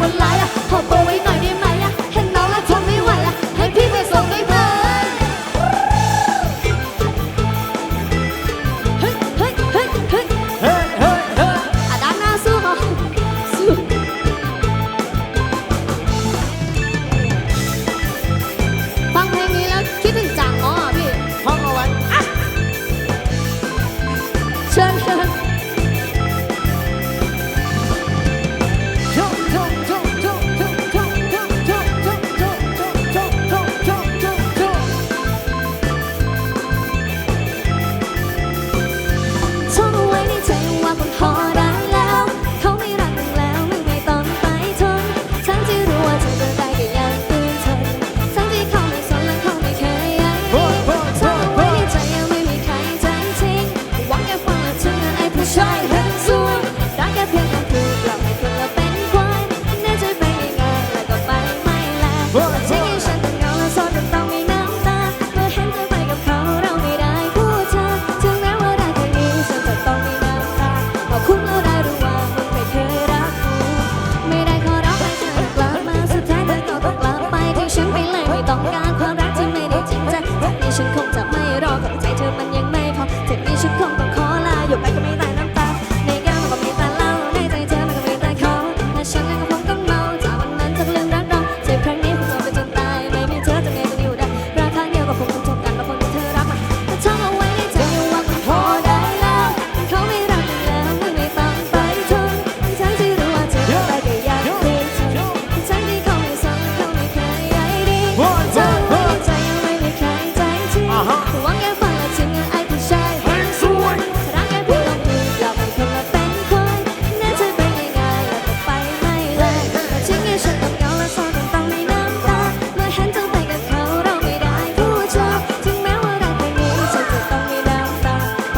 我来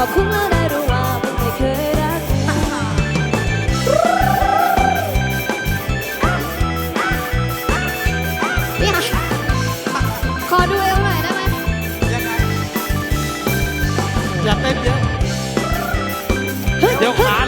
ราคุณมื่อได้รู้ว่ามันไม่เคยรักนี่ค่ขอดูเอวหน่อยได้ไหมอย่าเต้นเยอะ เดี๋ยวขา